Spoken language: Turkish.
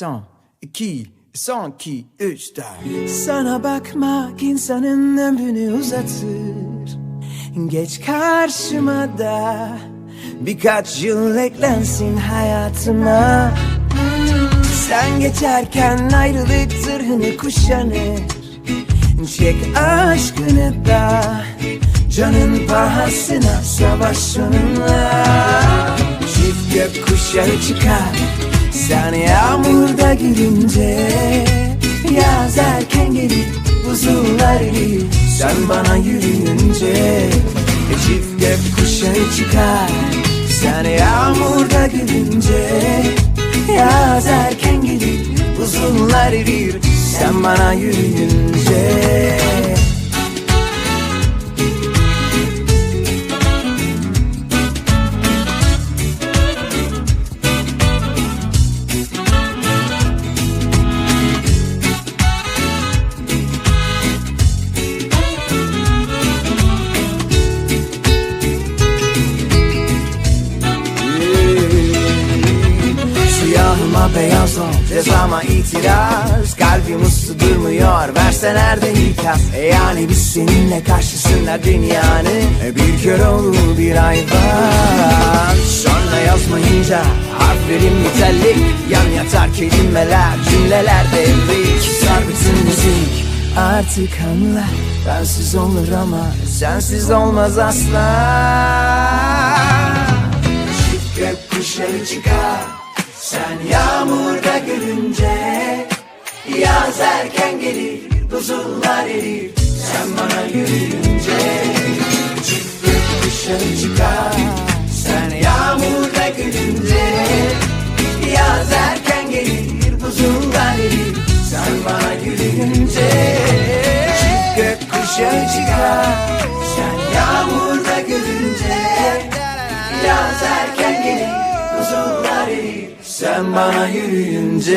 Son, iki, son, iki, üç, dört. Sana bakmak insanın ömrünü uzatır. Geç karşıma da Birkaç yıl eklensin hayatıma. Sen geçerken ayrılık zırhını kuşanır. Çek aşkını da Canın pahasına savaş onunla Çift gök kuşağı çıkar Sen yağmurda gülünce Yaz erken gelir Buzullar erir Sen bana yürüyünce Çift gök kuşağı çıkar. Sen yağmurda gülünce Yaz erken gelir Buzullar erir Sen bana yürüyünce Siyahıma beyaz ol Cezama itiraz. Kalbim uslu durmuyor. Verseler de ikaz? E Yani biz seninle karşısında dünyanın e Bir kör olur bir ay var. Sonra yazmayınca Harflerim nitelik Yan yatar kelimeler Cümleler devrik. Sar bütün müzik Artık anla. Bensiz olur ama Sensiz olmaz asla. Çift gök kuşağı çıkar Sen yağmurda görünce Yaz erken gelir Buzullar erir. Sen bana yürüyünce Çift gök kuşağı çıkar. Sen yağmurda görünce Yaz erken gelir Buzullar erir. Sen bana yürüyünce Çift gök kuşağı çıkar Sen bana yürüyünce